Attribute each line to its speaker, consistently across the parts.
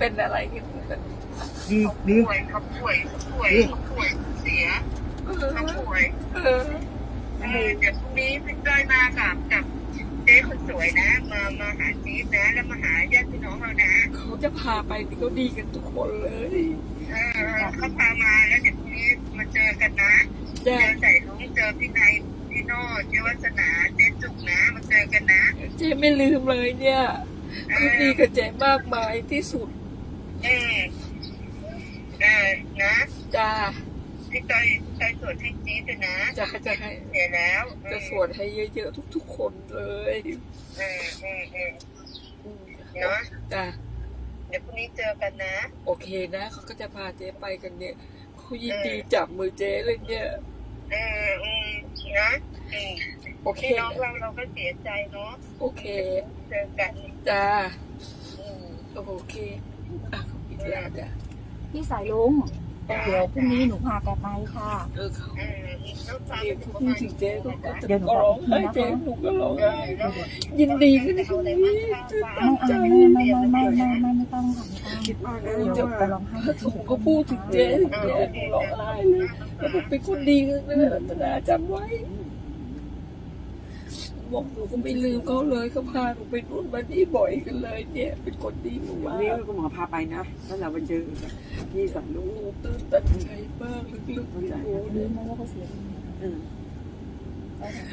Speaker 1: เป็นอะไรกัน
Speaker 2: ดีดี
Speaker 3: ป่วยเขาป่วยเขาป่วยเขาป่วยเสีย
Speaker 1: เอ
Speaker 3: เขา
Speaker 1: อ
Speaker 3: ป่วย
Speaker 1: เออ
Speaker 3: เออเดี๋ยวพรุ่งนี้พี่จ้อยมากับกับเจ๊คนสวยนะ มามาหาจี๊ดนะแล้วมาหาญาติพี่น้องเรานะ
Speaker 1: เขาจะพาไปนี่เขาดีกันทุกคนเลย
Speaker 3: เออเขาพามาแล้วเดี๋ยวพรุ่งนี้มาเจอกันนะเจ
Speaker 1: จ้า
Speaker 3: อใส่ลุงเจอพี่นายพี่โน่เจวัฒนาเจ๊จุกนะมาเจอกันนะ
Speaker 1: เจ๊ไม่ลืมเลยเนี่ยเขาดีกับเจ๊มากมายที่สุด
Speaker 3: เออเออนะ
Speaker 1: จ้า
Speaker 3: พี่จ้อยจ้อยสวดให้จี๊ดด้วยนะ
Speaker 1: จะจะให้
Speaker 3: เสียแล้ว
Speaker 1: จะสวดให้เยอะๆทุก ๆ คนเลย
Speaker 3: เออเออเออ
Speaker 1: อืม
Speaker 3: เนาะ
Speaker 1: จ้า
Speaker 3: เดี๋ยวพรุ่งนี้เจอกันนะ
Speaker 1: โอเคนะเขาก็จะพาเจ๊ไปกันเนี่ยเขายินดีจับมือเจ๊เลยเนี่ย
Speaker 3: เอออืมนะอืม
Speaker 1: โอเค
Speaker 3: พี่น้อง
Speaker 1: นะ
Speaker 3: เราเราก็เสียใจเนาะ
Speaker 1: โอเค
Speaker 3: เจอกัน
Speaker 1: จ้า
Speaker 3: อืม
Speaker 1: โอเค อะขอบคุณจ้าจ้า
Speaker 4: พี่สายลุงเดี๋ยวพรุ่งนี้หนูพาแกไปค่ะ
Speaker 1: เออเขา
Speaker 3: เออน้องฟ้า
Speaker 1: เรียก
Speaker 3: เป็น
Speaker 1: เขา
Speaker 3: ประ
Speaker 1: พู
Speaker 3: มา
Speaker 1: ด
Speaker 3: ณ
Speaker 1: ถึงเจ๊เขาก็จะ
Speaker 4: เดี๋ยวหนู
Speaker 1: ร้อง
Speaker 4: บอก
Speaker 1: ไห้
Speaker 4: อีกทีนะคะ
Speaker 1: เจ๊หนูก็ร้อง
Speaker 3: เอ
Speaker 1: ไห้
Speaker 3: อแล้ว
Speaker 1: ยินดีกัน
Speaker 3: เอาอะไร
Speaker 1: ที่
Speaker 3: บ้างข้าวฟ้า
Speaker 4: ไม่เอาไม่ไม่ไม่ไม่ไม่ไม่ไม่ต้องค่ะไม่ต้อง
Speaker 2: คิดมากนะ
Speaker 4: เดี๋ยวไปร้องไห้
Speaker 1: พระสงฆ์ก็พูดถึงเจ๊เจ๊หนูร้องไห้เลยแล้วผมเป็นคนดีกันเลยรัตนาจำไว้ บอกหนูก็ไม่ลืมเขาเลยเขาพาหนูไปนู่นมานี่บ่อยกันเลยเนี่ย เป็นคนดีหนู
Speaker 2: วั
Speaker 1: มาน
Speaker 2: นี้
Speaker 1: ก
Speaker 2: คุณหมอพาไปนะแล้วเราไปเจอพี่สายลุ
Speaker 1: ห
Speaker 2: ง
Speaker 1: นูตื่นตันใจมากลึกๆที่หนู
Speaker 4: รู้
Speaker 1: เนี่ย
Speaker 4: ไหมว่าเขาเสีย
Speaker 2: เออ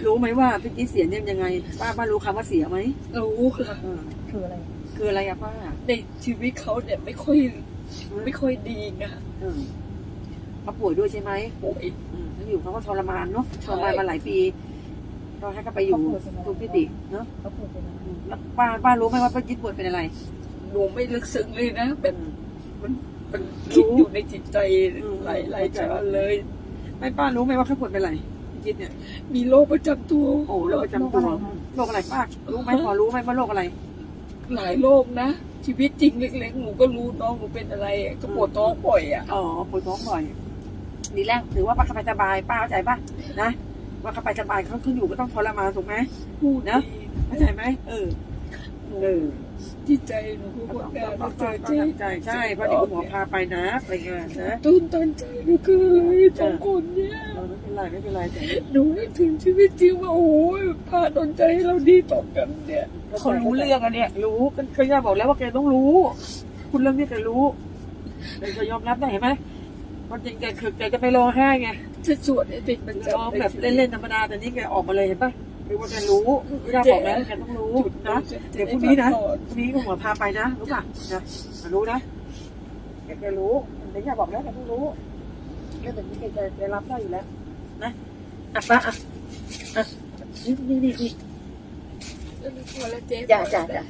Speaker 2: รู้ไหมว่าพี่กี้เสียเนี่ยยังไง ป้าป้ารู้คำว่าเสียไหม
Speaker 1: รู้ค่ะ
Speaker 2: เออ
Speaker 4: คืออะไร
Speaker 2: คืออะไรอะป้า
Speaker 1: ในชีวิตเขาเนี่ยไม่ค่อยไม่ค่อยดีไง
Speaker 2: เออเขาป่วยด้วยใช่ไหม
Speaker 1: ป่วย
Speaker 2: อืมเขาอยู่เขาก็ทรมานเนาะ
Speaker 1: ใช่
Speaker 2: ทรมานมาหลายปี ก็ให้เขาไปอยู่ทุกพิติเนาะ
Speaker 4: เขาพูดเป็นอะไร
Speaker 2: อืมแล้วป้าป้ารู้ไหมว่าป้าจิ๊ดป่วยเป็นอะไร
Speaker 1: หนูไม่ลึกซึ้งเลยนะเป็นมันมันคิดอยู่ในจิตใจหลายหลายจานเลย
Speaker 2: ไม่ป้ารู้ไหมว่าเขาป่วยเป็นอะไรพี่จิ๊ดเนี่ย
Speaker 1: มีโรคประจำตัว
Speaker 2: โอ้โรคประจำตัวโรคอะไรป้ารู้ไหมพอรู้ไหมว่าโรคอะไร
Speaker 1: หลายโรคนะชีวิตจริงเล็กๆหนูก็รู้น้องหนูเป็นอะไร ก็ปวดท้องบ่อยอะ
Speaker 2: อ๋อปวดท้องบ่อยดีแรกถือว่าป้าสบายสบายป้าเข้าใจป่ะนะ ว่าเขาไปสบายเขาขึ้นอยู่ก็ต้องทรมานถูกไหม
Speaker 1: พูด
Speaker 2: นะ
Speaker 1: ดี
Speaker 2: เข้าใจไหมเออ
Speaker 1: หนู
Speaker 2: เออ
Speaker 1: จิตใจหนูก็
Speaker 2: ก็
Speaker 1: หมด
Speaker 2: ต้อง
Speaker 1: แรง
Speaker 2: ต้
Speaker 1: มา
Speaker 2: อง
Speaker 1: เจ
Speaker 2: ต้อ
Speaker 1: องเจ๊
Speaker 2: ใจใช่เพราะเดี๋ยวคุณหมอพาไปนะไปงานนะ
Speaker 1: ตื่นตันใจเหลือเกินเลยสองคนเนี่ย
Speaker 2: เออไม่เป็นไรไม่เป็นไรแต่
Speaker 1: หนูนึกถึงชีวิตจริงว่าโอ้ยพาดนใจให้เราดีต่อกันเนี่ย
Speaker 2: เขารู้เรื่องอะเนี่ยรู้ก็เคยบอกแล้วว่าแกต้องรู้ คุณเรื่องนี้แกรู้แกจะยอมรับได้เห็นไหมความจริงแกคือแกจะไปร้องไห้ไง
Speaker 1: จะสวดให้เป็นประ
Speaker 2: ร้อง
Speaker 1: จำ
Speaker 2: แบบเล่นๆธรรมดาแต่นี่แกออกมาเลยเห็นปะคือว่าแกรู้ไม่ได้บอกแล้วแกต้องรู้นะเดี๋ยวพรุ่งนี้นะพรุ่งนี้คุณหมอพาไปนะรู้ป่ะนะรู้นะแกแกรู้แต่อย่าบอกแล้วแกต้องรู้แกแบบนี้แกจะแกรับได้อยู่แล้ว นะอะป้าอะอะนี่นี่นี่นี่
Speaker 1: พอแล้วเจ๊
Speaker 2: จ้ะจ้ะจ้ะ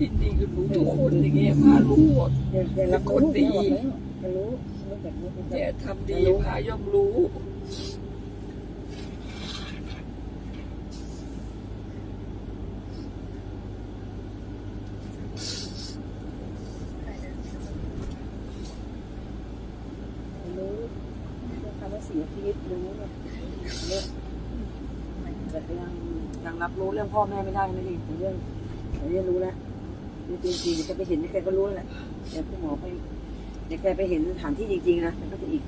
Speaker 1: ดีดีๆกับหนูทุกคนอย่างเงี้ยพารู้หมด
Speaker 2: แกแกรับรู้แกบอกแล้วแกรู้เรื่องแบบนี้แก
Speaker 1: เนี่ยทำดีพาย่อมรู้
Speaker 2: รู้คำว่าเสียชีวิตรู้เนี่ยเรื่องแต่ยังยังรับรู้เรื่องพ่อแม่ไม่ได้นั่นเองเรื่องเรื่องรู้แล้วจริงจริงๆจะไปเห็นแกก็รู้แหละเดี๋ยวคุณหมอไป เดี๋ยวแกไปเห็นสถานที่จริงๆนะมันก็จะอีก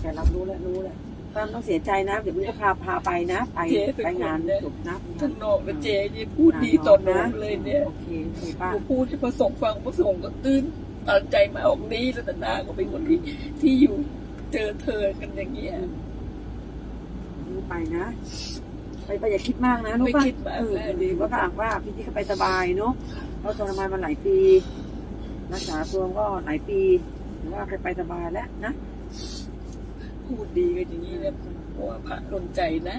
Speaker 2: แกรับรู้แล้วรู้แล้วป้าไม่ต้องเสียใจนะ เดี๋ยวมึงก็พาพาไปนะ ไปไปงานจบนะ
Speaker 1: ข้างนอกนะเจ๊นี่พูดดีต่อหนูเลยเนี่ย
Speaker 2: โอเคโอเค
Speaker 1: ห
Speaker 2: ป้า
Speaker 1: นูพูดที่พระสงฆ์ฟังพระสงฆ์ก็ตื้นตันใจมาออกนี้รัตนาก็เป็นคนที่ที่อยู่เจอเธอกันอย่างเงี้ย
Speaker 2: ไปนะ ไปไปอย่าคิดมากนะรู้
Speaker 1: ไม่
Speaker 2: ป่ะ
Speaker 1: คิดมาก
Speaker 2: เออ
Speaker 1: แล้วดี
Speaker 2: ว่าถามว่าพี่ที่เขาไปสบายเนาะเขาทรมานมาหลายปี รักษาตัวก็หลายปีหรือว่าไปไปสบายแล้วนะ
Speaker 1: พูดดีกันอย่างนี้เนี่ยเพราะว่าพระดนใจนะ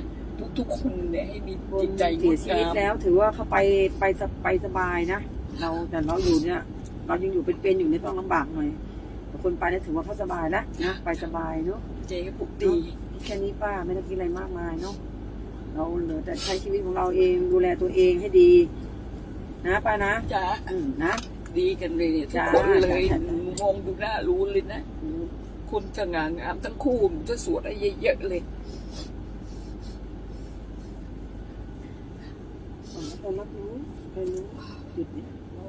Speaker 1: ทุกๆคนเนี่ยให้มีจิตใจง
Speaker 2: เสีย
Speaker 1: ด
Speaker 2: ชีวิต
Speaker 1: งาม
Speaker 2: แล้วถือว่าเขาไปไปสไปสบายนะ เราแต่เราอยู่เนี่ย เรายังอยู่เป็นๆอยู่เนี่ยต้องลำบากหน่อยแต่คนไปเนี่ยถือว่าเขาสบายแล้วนะไปสบายเนาะ
Speaker 1: เจ๊ก็พูดดี
Speaker 2: แค่นี้ป้าไม่ต้องคิดอะไรมากมายเนาะเราเหลือแต่ใช้ชีวิตของเราเองดูแลตัวเองให้ดี นะป้านะ
Speaker 1: จ้า
Speaker 2: อืมนะ
Speaker 1: ดีกันเลยเนี่ยทุก
Speaker 2: จ้า
Speaker 1: คนเลย
Speaker 2: จ้า
Speaker 1: มองดูหน้ารู้เลยนะคนสง่างามทั้งคู่มันจะสวดอะไรเยอะๆเลย
Speaker 2: ผมก็รับรู้ไปรู้จุดเนี่ยว่า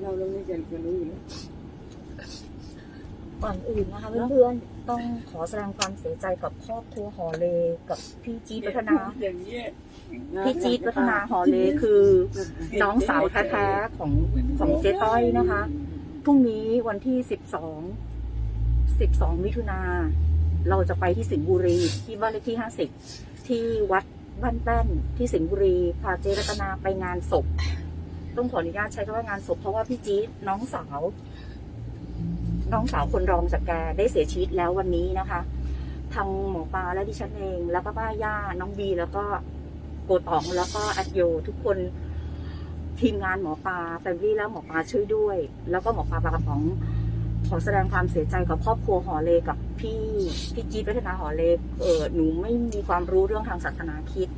Speaker 2: เราเรื่องนี้จะจะรู้อยู่แล้ว
Speaker 4: ก่อนอื่นนะคะเพื่อนๆ ต้องขอแสดงความเสียใจกับครอบครัวหอเลกับพี่จี๊ดพัฒนา
Speaker 1: อย่างเงี้ย
Speaker 4: พี่จี๊ดพัฒนาหอเลคือน้องสาวแท้ๆของของเจ๊ต้อยนะคะพรุ่งนี้วันที่สิบสองสิบสองมิถุนาเราจะไปที่สิงห์บุรีที่บ้านเลขที่ห้าสิบที่วัดบ้านแป้นที่สิงห์บุรีพาเจรัตนาไปงานศพ ต้องขออนุญาตใช้คำว่างานศพเพราะว่าพี่จี๊ดน้องสาว น้องสาวคนรองจากแกได้เสียชีวิตแล้ววันนี้นะคะ ทางหมอปลาและดิฉันเอง แล้วก็ป้าย่าน้องบีแล้วก็โกตองแล้วก็แอดโยทุกคนทีมงานหมอปลาแฟมิลี่แล้วหมอปลาช่วยด้วย แล้วก็หมอปลาปลากระป๋องขอแสดงความเสียใจกับครอบครัวหอเลกับพี่พี่จีพัฒนาหอเลเออหนูไม่มีความรู้เรื่องทางศาสนาคิด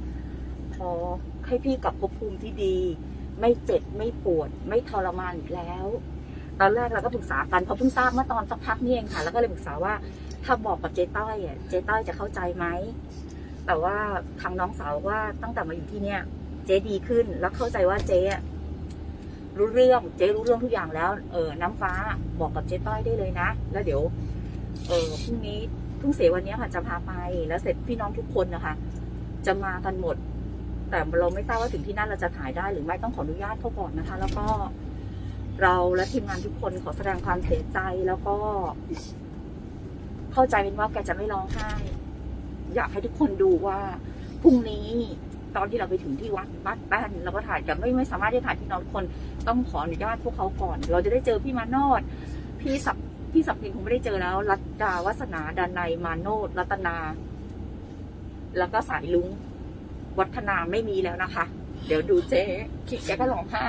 Speaker 4: ขอให้พี่กลับภพภูมิที่ดี ไม่เจ็บไม่ปวด ไม่ทรมานอีกแล้ว ตอนแรกเราก็ปรึกษากันเพราะเพิ่งทราบเมื่อตอนสักพักนี่เองค่ะ แล้วก็เลยปรึกษาว่าถ้าบอกกับเจ๊ต้อยอะเจ๊ต้อยจะเข้าใจไหมแต่ว่าทางน้องสาวว่าตั้งแต่มาอยู่ที่เนี่ยเจ๊ดีขึ้นแล้วเข้าใจว่าเจ๊รู้เรื่องเจ๊รู้เรื่องทุกอย่างแล้ว เออน้ำฟ้าบอกกับเจ๊ต้อยได้เลยนะ แล้วเดี๋ยว เออพรุ่งนี้เพิ่งเสียวันเนี้ยค่ะจะพาไปแล้วเสร็จพี่น้องทุกคนนะคะ จะมากันหมด แต่เราไม่ทราบว่าถึงที่นั่นเราจะถ่ายได้หรือไม่ต้องขออนุญาตเขาก่อนนะคะ แล้วก็ เราและทีมงานทุกคนขอแสดงความเสียใจแล้วก็ เข้าใจเป็นว่าแกจะไม่ร้องไห้ อยากให้ทุกคนดูว่าพรุ่งนี้ตอนที่เราไปถึงที่วัดบ้านแป้นเราก็ถ่ายแต่ไม่ไม่สามารถที่จะถ่ายพี่น้องคนต้องขออนุญาตพวกเขาก่อน เราจะได้เจอพี่มาโนดพี่สับพี่สับพินคงไม่ได้เจอแล้ว รัตดาวัฒนาดานายมาโนดรัตนา แล้วก็สายลุงวัฒนาไม่มีแล้วนะคะ เดี๋ยวดูเจ๊คิดแกก็ร้องไห้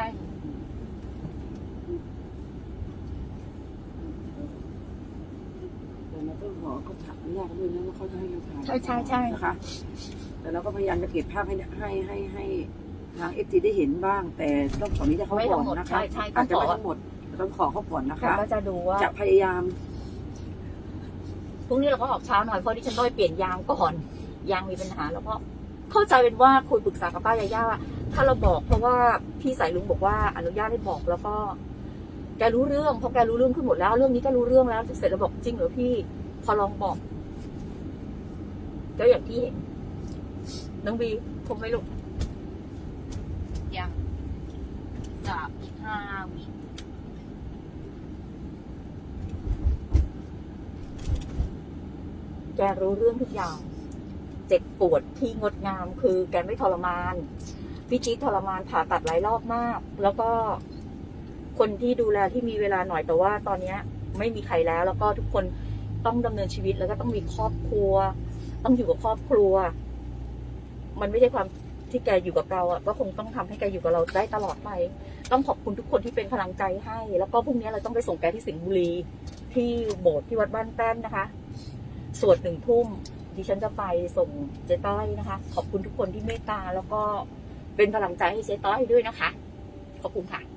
Speaker 2: แต่ เราต้องขอเขาถามอนุญาตเขาด้วยนะว่าเขาจะให้เราถ่าย
Speaker 4: ใช่ใช่ใช่
Speaker 2: นะคะ แต่เราก็พยายามจะเก็บภาพให้ให้ให้ให้ทางเอฟซีได้เห็นบ้าง แต่ต้องขออนุญาตเขา
Speaker 4: ไม่
Speaker 2: ก่
Speaker 4: ต้
Speaker 2: อ
Speaker 4: อง
Speaker 2: น
Speaker 4: หมด
Speaker 2: นะคะ
Speaker 4: ใช่ใช่ต้
Speaker 2: อา
Speaker 4: อ
Speaker 2: จ
Speaker 4: ง
Speaker 2: จะ
Speaker 4: ขอ
Speaker 2: ไม่ทั้งหมดแต่ต้องขอเขาก่อนนะ
Speaker 4: แก
Speaker 2: คะ
Speaker 4: ก็จะดูว่า
Speaker 2: จะพยายาม
Speaker 4: พรุ่งนี้เราก็ออกเช้าหน่อยเพราะดิฉันต้องไปเปลี่ยนยางก่อนยางมีปัญหาแล้วก็เข้าใจเป็นว่าคุยปรึกษากับป้ายาย่าว่าถ้าเราบอกเพราะว่าพี่สายลุงบอกว่าอนุญาตให้บอกแล้วก็ แกรู้เรื่องเพราะแกรู้เรื่องขึ้นหมดแล้ว เรื่องนี้ก็รู้เรื่องแล้วเสร็จแล้วบอกจริงเหรอพี่ พอลองบอกก็อย่างที่เห็นน้องบีคงไม่ลุกยังจากอีกห้าวิแกรู้เรื่องทุกอย่าง เจ็บปวดที่งดงามคือแกไม่ทรมาน พี่จี๊ดทรมานผ่าตัดหลายรอบมาก แล้วก็ คนที่ดูแลที่มีเวลาหน่อยแต่ว่าตอนนี้ไม่มีใครแล้ว แล้วก็ทุกคนต้องดำเนินชีวิตแล้วก็ต้องมีครอบครัว ต้องอยู่กับครอบครัว มันไม่ใช่ความที่แกอยู่กับเราอะก็คงต้องทำให้แกอยู่กับเราได้ตลอดไป ต้องขอบคุณทุกคนที่เป็นพลังใจให้ แล้วก็พรุ่งนี้เราต้องไปส่งแกที่สิงห์บุรี ที่โบสถ์ที่วัดบ้านแป้นนะคะ สวดหนึ่งทุ่มดิฉันจะไปส่งเจ๊ต้อยนะคะ ขอบคุณทุกคนที่เมตตาแล้วก็เป็นพลังใจให้เจ๊ต้อยด้วยนะคะ ขอบคุณค่ะ